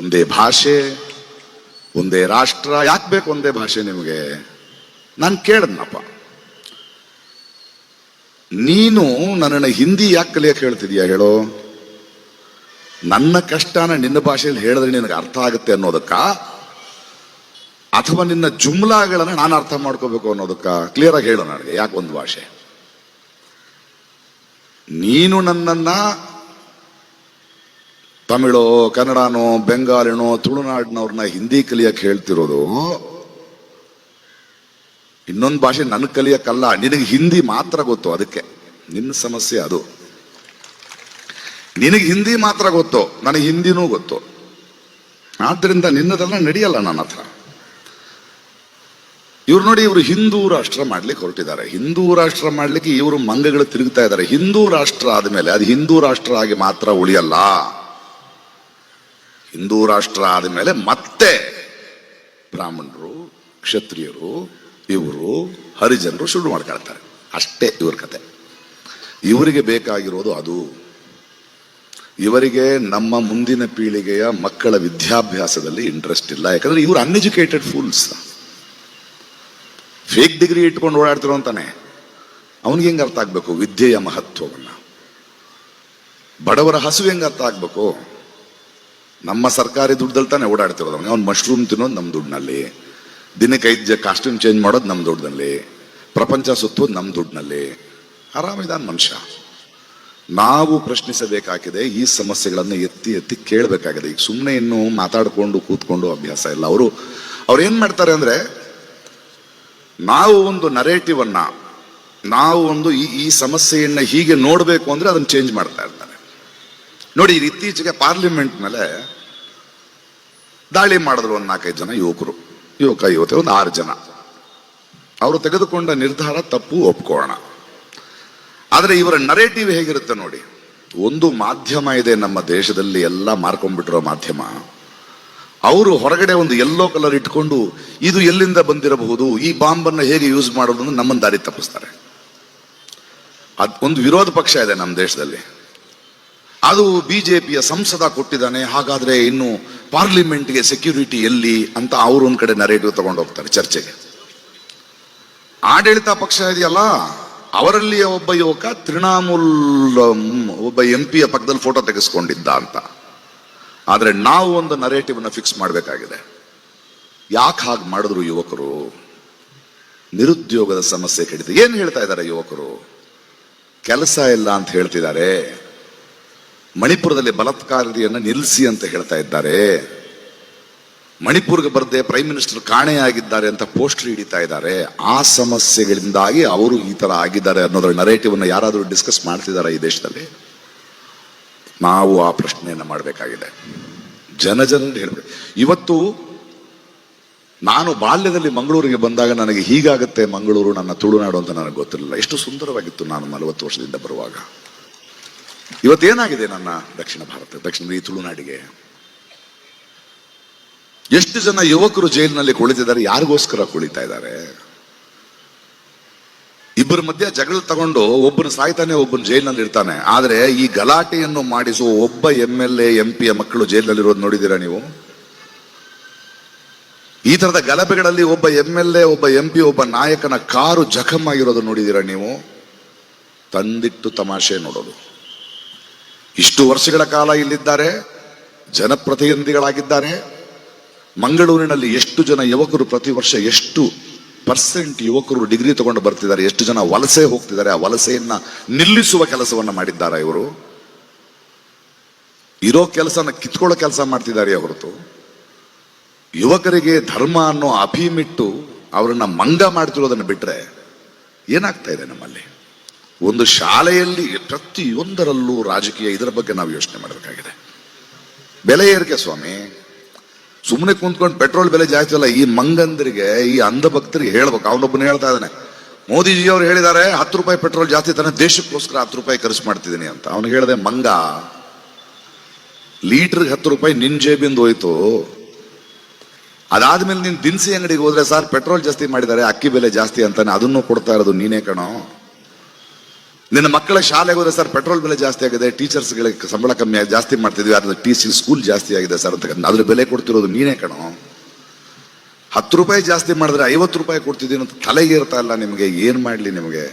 ಒಂದೇ ಭಾಷೆ, ಒಂದೇ ರಾಷ್ಟ್ರ, ಯಾಕೆ ಬೇಕು ಒಂದೇ ಭಾಷೆ ನಿಮಗೆ? ನಾನು ಕೇಳದ್ನಪ್ಪ. ನೀನು ನನ್ನನ್ನು ಹಿಂದಿ ಯಾಕೆ ಕಲಿಯಕ್ಕೆ ಹೇಳ್ತಿದ್ಯಾ ಹೇಳೋ? ನನ್ನ ಕಷ್ಟನ ನಿನ್ನ ಭಾಷೆಯಲ್ಲಿ ಹೇಳಿದ್ರೆ ನಿನಗೆ ಅರ್ಥ ಆಗುತ್ತೆ ಅನ್ನೋದಕ್ಕ? ಅಥವಾ ನಿನ್ನ ಜುಮ್ಲಾಗಳನ್ನ ನಾನು ಅರ್ಥ ಮಾಡ್ಕೋಬೇಕು ಅನ್ನೋದಕ್ಕ? ಕ್ಲಿಯರ್ ಆಗಿ ಹೇಳು ನನಗೆ, ಯಾಕೆ ಒಂದು ಭಾಷೆ? ನೀನು ನನ್ನನ್ನ ತಮಿಳೋ, ಕನ್ನಡನೋ, ಬೆಂಗಾಲಿನೋ, ತುಳುನಾಡಿನವ್ರನ್ನ ಹಿಂದಿ ಕಲಿಯಕ್ಕೆ ಹೇಳ್ತಿರೋದು. ಇನ್ನೊಂದು ಭಾಷೆ ನನ್ ಕಲಿಯಕ್ಕಲ್ಲ, ನಿನಗೆ ಹಿಂದಿ ಮಾತ್ರ ಗೊತ್ತು ಅದಕ್ಕೆ. ನಿನ್ನ ಸಮಸ್ಯೆ ಅದು. ನಿನಗೆ ಹಿಂದಿ ಮಾತ್ರ ಗೊತ್ತು, ನನಗೆ ಹಿಂದಿನೂ ಗೊತ್ತು. ಆದ್ದರಿಂದ ನಿನ್ನದೆಲ್ಲ ನಡೆಯಲ್ಲ ನನ್ನ ಹತ್ರ. ಇವ್ರು ನೋಡಿ ಇವರು ಹಿಂದೂ ರಾಷ್ಟ್ರ ಮಾಡ್ಲಿಕ್ಕೆ ಹೊರಟಿದ್ದಾರೆ. ಹಿಂದೂ ರಾಷ್ಟ್ರ ಮಾಡ್ಲಿಕ್ಕೆ ಇವರು ಮಂಗಗಳು ತಿರುಗ್ತಾ ಇದ್ದಾರೆ. ಹಿಂದೂ ರಾಷ್ಟ್ರ ಆದ್ಮೇಲೆ, ಅದು ಹಿಂದೂ ರಾಷ್ಟ್ರ ಆಗಿ ಮಾತ್ರ ಉಳಿಯಲ್ಲ. ಹಿಂದೂ ರಾಷ್ಟ್ರ ಆದ ಮೇಲೆ ಮತ್ತೆ ಬ್ರಾಹ್ಮಣರು, ಕ್ಷತ್ರಿಯರು, ಇವರು, ಹರಿಜನರು ಶುರು ಮಾಡ್ಕೊಳ್ತಾರೆ. ಅಷ್ಟೇ ಇವ್ರ ಕತೆ. ಇವರಿಗೆ ಬೇಕಾಗಿರೋದು ಅದು. ಇವರಿಗೆ ನಮ್ಮ ಮುಂದಿನ ಪೀಳಿಗೆಯ ಮಕ್ಕಳ ವಿದ್ಯಾಭ್ಯಾಸದಲ್ಲಿ ಇಂಟ್ರೆಸ್ಟ್ ಇಲ್ಲ. ಯಾಕಂದ್ರೆ ಇವರು ಅನ್ಎಜುಕೇಟೆಡ್ ಫೂಲ್ಸ್ ಫೇಕ್ ಡಿಗ್ರಿ ಇಟ್ಕೊಂಡು ಓಡಾಡ್ತಿರೋ ಅಂತಾನೆ. ಅವನಿಗೆ ಹೆಂಗೆ ಅರ್ಥ ಆಗಬೇಕು? ವಿದ್ಯೆಯ ಮಹತ್ವವನ್ನ. ಬಡವರ ಹಸು ಹೆಂಗೆ ಅರ್ಥ ಆಗ್ಬೇಕು? ನಮ್ಮ ಸರ್ಕಾರಿ ದುಡ್ಡಲ್ಲಿ ತಾನೇ ಓಡಾಡ್ತಿರೋದು ಅವನಿಗೆ ಅವ್ನು ಮಶ್ರೂಮ್ ತಿನ್ನೋದು ನಮ್ಮ ದುಡ್ಡಿನಲ್ಲಿ. ದಿನಕ್ಕೆ ಐದು ಕಾಸ್ಟ್ಯೂಮ್ ಚೇಂಜ್ ಮಾಡೋದು ನಮ್ಮ ದುಡ್ಡಿನಲ್ಲಿ. ಪ್ರಪಂಚ ಸುತ್ತೋದು ನಮ್ಮ ದುಡ್ಡಿನಲ್ಲಿ. ಆರಾಮಿದಾನ ಮನುಷ್ಯ. ನಾವು ಪ್ರಶ್ನಿಸಬೇಕಾಗಿದೆ ಈ ಸಮಸ್ಯೆಗಳನ್ನು ಎತ್ತಿ ಎತ್ತಿ ಕೇಳಬೇಕಾಗಿದೆ. ಈಗ ಸುಮ್ಮನೆ ಇನ್ನು ಮಾತಾಡಿಕೊಂಡು ಕೂತ್ಕೊಂಡು ಅಭ್ಯಾಸ ಇಲ್ಲ. ಅವರು, ಅವ್ರು ಏನು ಮಾಡ್ತಾರೆ ಅಂದರೆ, ನಾವು ಒಂದು ನರೇಟಿವನ್ನು ನಾವು ಒಂದು ಈ ಈ ಸಮಸ್ಯೆಯನ್ನು ಹೀಗೆ ನೋಡಬೇಕು ಅಂದರೆ ಅದನ್ನ ಚೇಂಜ್ ಮಾಡ್ತಾ ಇರ್ತಾರೆ. ನೋಡಿ ಇತ್ತೀಚೆಗೆ ಪಾರ್ಲಿಮೆಂಟ್ ಮೇಲೆ ದಾಳಿ ಮಾಡಿದ್ರು ಒಂದು ನಾಲ್ಕೈದು ಜನ ಯುವಕರು, ಯುವಕ, ಯುವತಿ, ಒಂದು ಆರು ಜನ. ಅವರು ತೆಗೆದುಕೊಂಡ ನಿರ್ಧಾರ ತಪ್ಪು, ಒಪ್ಕೋಣ. ಆದರೆ ಇವರ ನರೇಟಿವ್ ಹೇಗಿರುತ್ತೆ ನೋಡಿ, ಒಂದು ಮಾಧ್ಯಮ ಇದೆ ನಮ್ಮ ದೇಶದಲ್ಲಿ, ಎಲ್ಲ ಮಾರ್ಕೊಂಡ್ಬಿಟ್ಟಿರೋ ಮಾಧ್ಯಮ. ಅವರು ಹೊರಗಡೆ ಒಂದು ಎಲ್ಲೋ ಕಲರ್ ಇಟ್ಕೊಂಡು, ಇದು ಎಲ್ಲಿಂದ ಬಂದಿರಬಹುದು, ಈ ಬಾಂಬನ್ನು ಹೇಗೆ ಯೂಸ್ ಮಾಡೋದು ನಮ್ಮನ್ನು ದಾರಿ ತಪ್ಪಿಸ್ತಾರೆ. ಅದು ಒಂದು ವಿರೋಧ ಪಕ್ಷ ಇದೆ ನಮ್ಮ ದೇಶದಲ್ಲಿ. ಅದು ಬಿ ಜೆ ಪಿಯ ಸಂಸದ ಕೊಟ್ಟಿದ್ದಾನೆ, ಹಾಗಾದ್ರೆ ಇನ್ನು ಪಾರ್ಲಿಮೆಂಟ್ಗೆ ಸೆಕ್ಯೂರಿಟಿ ಎಲ್ಲಿ ಅಂತ ಅವರು ಒಂದ್ ಕಡೆ ನರೇಟಿವ್ ತಗೊಂಡು ಹೋಗ್ತಾರೆ ಚರ್ಚೆಗೆ. ಆಡಳಿತ ಪಕ್ಷ ಇದೆಯಲ್ಲ ಅವರಲ್ಲಿಯ ಒಬ್ಬ ಯುವಕ ತೃಣಮೂಲ್ ಒಬ್ಬ ಎಂ ಪಿಯ ಪಕ್ಕದಲ್ಲಿ ಫೋಟೋ ತೆಗೆಸ್ಕೊಂಡಿದ್ದ ಅಂತ. ಆದ್ರೆ ನಾವು ಒಂದು ನರೇಟಿವ್ನ ಫಿಕ್ಸ್ ಮಾಡಬೇಕಾಗಿದೆ. ಯಾಕೆ ಹಾಗೆ ಮಾಡಿದ್ರು ಯುವಕರು? ನಿರುದ್ಯೋಗದ ಸಮಸ್ಯೆ ಕಡಿತ ಏನು ಹೇಳ್ತಾ ಇದ್ದಾರೆ ಯುವಕರು? ಕೆಲಸ ಇಲ್ಲ ಅಂತ ಹೇಳ್ತಿದ್ದಾರೆ. ಮಣಿಪುರದಲ್ಲಿ ಬಲಾತ್ಕಾರಿಯನ್ನ ನಿಲ್ಲಿಸಿ ಅಂತ ಹೇಳ್ತಾ ಇದ್ದಾರೆ. ಮಣಿಪುರ್ಗೆ ಬರದೆ ಪ್ರೈಮ್ ಮಿನಿಸ್ಟರ್ ಕಾಣೆಯಾಗಿದ್ದಾರೆ ಅಂತ ಪೋಸ್ಟರ್ ಹಿಡಿತಾ ಇದ್ದಾರೆ. ಆ ಸಮಸ್ಯೆಗಳಿಂದಾಗಿ ಅವರು ಈ ಥರ ಆಗಿದ್ದಾರೆ ಅನ್ನೋದರ ನರೇಟಿವ್ ಅನ್ನ ಯಾರಾದರೂ ಡಿಸ್ಕಸ್ ಮಾಡ್ತಿದ್ದಾರೆ ಈ ದೇಶದಲ್ಲಿ? ನಾವು ಆ ಪ್ರಶ್ನೆಯನ್ನ ಮಾಡಬೇಕಾಗಿದೆ. ಜನ ಹೇಳ್ಬೇಕು. ಇವತ್ತು ನಾನು ಬಾಲ್ಯದಲ್ಲಿ ಮಂಗಳೂರಿಗೆ ಬಂದಾಗ ನನಗೆ ಹೀಗಾಗುತ್ತೆ ಮಂಗಳೂರು ನನ್ನ ತುಳುನಾಡು ಅಂತ ನನಗೆ ಗೊತ್ತಿರಲಿಲ್ಲ. ಎಷ್ಟು ಸುಂದರವಾಗಿತ್ತು ನಾನು ನಲವತ್ತು ವರ್ಷದಿಂದ ಬರುವಾಗ. ಇವತ್ತೇನಾಗಿದೆ ನನ್ನ ದಕ್ಷಿಣ ಭಾರತ, ದಕ್ಷಿಣ ಈ ತುಳುನಾಡಿಗೆ? ಎಷ್ಟು ಜನ ಯುವಕರು ಜೈಲಿನಲ್ಲಿ ಕುಳಿತಿದ್ದಾರೆ, ಯಾರಿಗೋಸ್ಕರ ಕುಳಿತಾ ಇದ್ದಾರೆ? ಇಬ್ಬರ ಮಧ್ಯೆ ಜಗಳ ತಗೊಂಡು ಒಬ್ಬನ ಸಾಯ್ತಾನೆ, ಒಬ್ಬನ ಜೈಲಿನಲ್ಲಿ ಇರ್ತಾನೆ. ಆದ್ರೆ ಈ ಗಲಾಟೆಯನ್ನು ಮಾಡಿಸುವ ಒಬ್ಬ ಎಂ ಎಲ್ ಎ, ಎಂ ಪಿಯ ಮಕ್ಕಳು ಜೈಲಿನಲ್ಲಿರೋದು ನೋಡಿದ್ದೀರಾ ನೀವು? ಈ ತರದ ಗಲಭೆಗಳಲ್ಲಿ ಒಬ್ಬ ಎಂ ಎಲ್ ಎ, ಒಬ್ಬ ಎಂ ಪಿ, ಒಬ್ಬ ನಾಯಕನ ಕಾರು ಜಖಮ್ ಆಗಿರೋದು ನೋಡಿದ್ದೀರಾ ನೀವು? ತಂದಿಟ್ಟು ತಮಾಷೆ ನೋಡೋದು. ಇಷ್ಟು ವರ್ಷಗಳ ಕಾಲ ಇಲ್ಲಿದ್ದಾರೆ, ಜನಪ್ರತಿನಿಧಿಗಳಾಗಿದ್ದಾರೆ. ಮಂಗಳೂರಿನಲ್ಲಿ ಎಷ್ಟು ಜನ ಯುವಕರು ಪ್ರತಿ ವರ್ಷ ಎಷ್ಟು ಪರ್ಸೆಂಟ್ ಯುವಕರು ಡಿಗ್ರಿ ತಗೊಂಡು ಬರ್ತಿದ್ದಾರೆ, ಎಷ್ಟು ಜನ ವಲಸೆ ಹೋಗ್ತಿದ್ದಾರೆ, ಆ ವಲಸೆಯನ್ನ ನಿಲ್ಲಿಸುವ ಕೆಲಸವನ್ನು ಮಾಡಿದ್ದಾರೆ ಇವರು. ಇರೋ ಕೆಲಸನ ಕಿತ್ಕೊಳ್ಳೋ ಕೆಲಸ ಮಾಡ್ತಿದ್ದಾರೆ ಹೊರತು. ಯುವಕರಿಗೆ ಧರ್ಮ ಅನ್ನೋ ಅಭಿಮಿಟ್ಟು ಅವರನ್ನ ಮಂಗ ಮಾಡ್ತಿರೋದನ್ನು ಬಿಟ್ರೆ ಏನಾಗ್ತಾ ಇದೆ ನಮ್ಮಲ್ಲಿ? ಒಂದು ಶಾಲೆಯಲ್ಲಿ ಪ್ರತಿಯೊಂದರಲ್ಲೂ ರಾಜಕೀಯ ಇದರ ಬಗ್ಗೆ ನಾವು ಯೋಚನೆ ಮಾಡಬೇಕಾಗಿದೆ. ಬೆಲೆ ಏರಿಕೆ ಸ್ವಾಮಿ ಸುಮ್ಮನೆ ಕುಂತ್ಕೊಂಡು ಪೆಟ್ರೋಲ್ ಬೆಲೆ ಜಾಸ್ತಿ ಅಲ್ಲ, ಈ ಮಂಗಂದರಿಗೆ, ಈ ಅಂಧ ಭಕ್ತರಿಗೆ ಹೇಳ್ಬೇಕು. ಅವನೊಬ್ಬನ ಹೇಳ್ತಾ ಇದ್ದಾನೆ ಮೋದಿಜಿ ಅವರು ಹೇಳಿದ್ದಾರೆ, ಹತ್ತು ರೂಪಾಯಿ ಪೆಟ್ರೋಲ್ ಜಾಸ್ತಿ ತಾನೆ, ದೇಶಕ್ಕೋಸ್ಕರ ಹತ್ತು ರೂಪಾಯಿ ಖರ್ಚು ಮಾಡ್ತಿದ್ದೀನಿ ಅಂತ. ಅವನು ಹೇಳಿದೆ, ಮಂಗ, ಲೀಟ್ರಿಗೆ ಹತ್ತು ರೂಪಾಯಿ ನಿನ್ ಜೇಬಿಂದ ಹೋಯ್ತು. ಅದಾದ್ಮೇಲೆ ನೀನು ದಿನಸಿ ಅಂಗಡಿಗೆ ಹೋದ್ರೆ ಸರ್, ಪೆಟ್ರೋಲ್ ಜಾಸ್ತಿ ಮಾಡಿದ್ದಾರೆ, ಅಕ್ಕಿ ಬೆಲೆ ಜಾಸ್ತಿ ಅಂತಾನೆ, ಅದನ್ನು ಕೊಡ್ತಾ ಇರೋದು ನೀನೇ ಕಣೋ. ನಿನ್ನ ಮಕ್ಕಳ ಶಾಲೆಗೆ ಹೋದ್ರೆ ಸರ್ ಪೆಟ್ರೋಲ್ ಬೆಲೆ ಜಾಸ್ತಿ ಆಗಿದೆ, ಟೀಚರ್ಸ್ಗಳಿಗೆ ಸಂಬಳ ಕಮ್ಮಿ ಜಾಸ್ತಿ ಮಾಡ್ತಿದ್ವಿ ಅದ್ರ ಟೀಚಿಂಗ್ ಸ್ಕೂಲ್ ಜಾಸ್ತಿ ಆಗಿದೆ ಸರ್ ಅಂತ ಅದ್ರ ಬೆಲೆ ಕೊಡ್ತಿರೋದು ನೀನೇ ಕಣೋ. ಹತ್ತು ರೂಪಾಯಿ ಜಾಸ್ತಿ ಮಾಡಿದ್ರೆ ಐವತ್ತು ರೂಪಾಯಿ ಕೊಡ್ತಿದ್ದೀನಿ ಅಂತ ತಲೆಗೆ ಇರ್ತಾ ಇಲ್ಲ ನಿಮಗೆ, ಏನು ಮಾಡ್ಲಿ ನಿಮಗೆ?